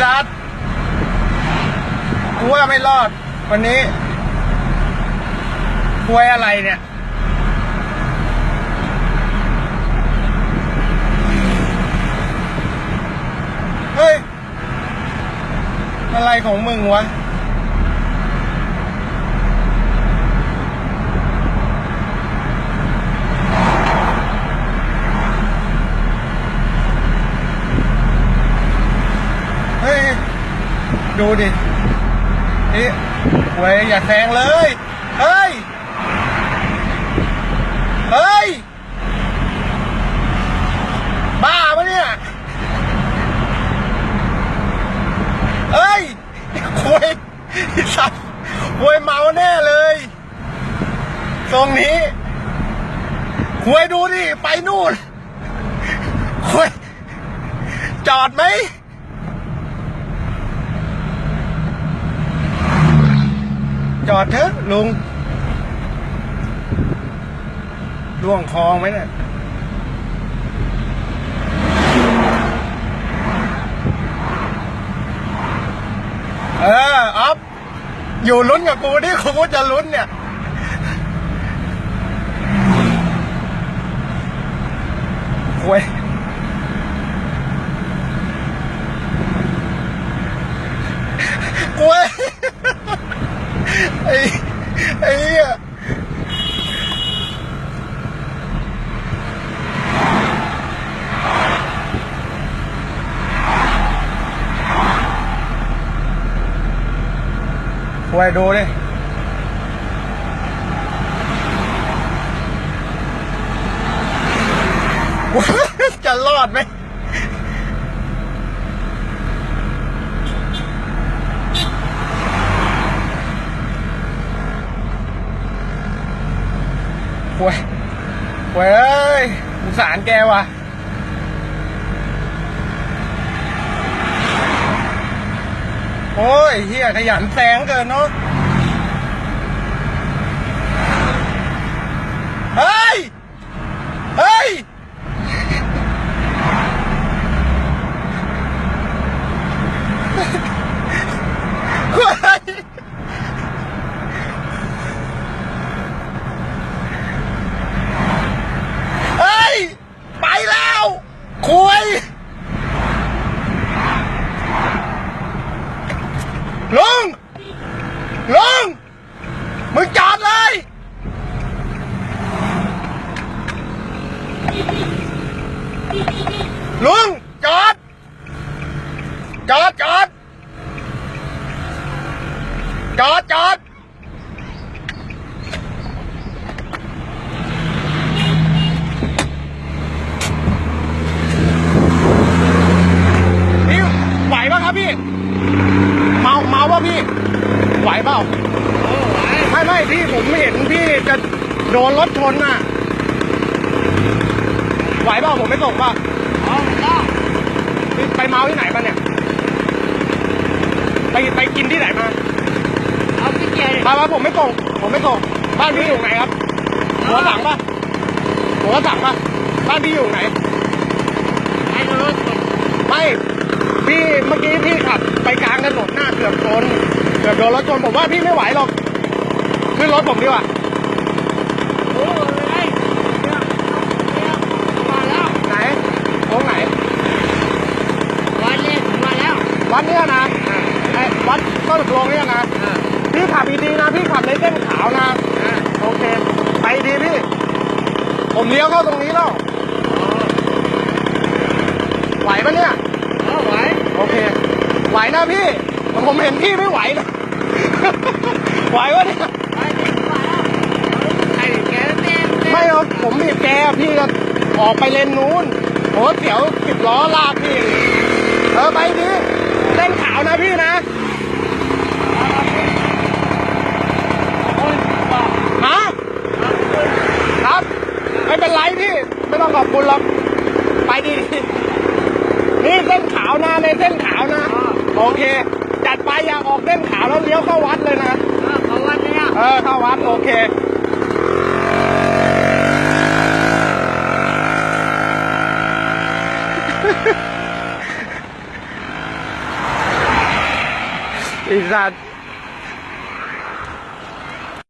สัตว์กูว่าไม่รอด วันนี้ควยอะไรเนี่ยเฮ้ย อะไรของมึงวะ เฮ้ย ดูดินี่เว้ยอย่าแซงเลย เฮ้ย เฮ้ย บ้าปะเนี่ย เฮ้ยคุยสัตว์คุยเมาแน่เลย ตรงนี้คุยดูดิ ไปนู่นคุยจอดไหม อดเถอะลุงล่วงคลองไหมเนี่ยเออออฟอยู่ลุ้นกับกูนี่กูจะลุ้นเนี่ยโว้ยโว้ย ไอ้ไอ้เหี้ยโว้ยดูดิจะรอดไหม ว้ยโว้ยเอ้ยสงสารแกว่ะโอ้ยเฮียขยันแสงเกินเนาะ เฮ้ย เฮ้ย เฮ้ย เฮ้ย ไปแล้ว คุย ลุง ลุง มึงจอดเลย ลุง จอด จอดจอดจอดจอดพี่ไหวป่ะครับพี่ เมาเมาป่ะพี่ ไหวเปล่าไม่ไม่พี่ผมเห็นพี่จะโดนรถชนน่ะ ไหวเปล่าผมไม่ส่งป่ะพี่ไปเมาที่ไหนมาเนี่ย ไปไปกินที่ไหนมาเอาพี่เกียร์มามาผมไม่ส่งผมไม่ส่งบ้านพี่อยู่ไหนครับ หัวสั่งป่ะหัวสั่งป่ะบ้านพี่อยู่ไหนให้รถไม่ พี่เมื่อกี้พี่ขับ ไปกลางถนนหน้าเกือบชนเกือบโดนรถชนผมว่าพี่ไม่ไหวหรอกขึ้นรถผมดีกว่าโอ้ยเนี่ยเนี่ยมาแล้วไหนตรงไหนวันนี้มาแล้ววัดเนี้ยนะไอ้วัด ต้นโพรงเนี่ยนะพี่ขับดีๆนะ พี่ขับในเส้นขาวนะโอเค ไปดีพี่ ผมเลี้ยวเข้าตรงนี้แล้วไหวปะเนี่ยเอาไหว โอเค ไหวนะพี่ ผมเห็นพี่ไม่ไหวนะไหววะเนี่ยไปนี่มาแล้วไอ้แกเต้นไม่หรอกผมบีบแกพี่ก็ออกไปเลนนู้นโหเสียวสิบล้อลากพี่ เออไปดิเส้นขาวนะพี่นะ คนบอก ฮะ ครับ ไม่เป็นไรพี่ ไม่ต้องขอบคุณหรอก ไปดี นี่เส้นขาวนะในเส้นขาวนะ โอเค จัดไปอย่าออกเส้นขาวแล้วเลี้ยวเข้าวัดเลยนะเขาวันนี้เออเข้าวัดโอเคไอ้สัตว์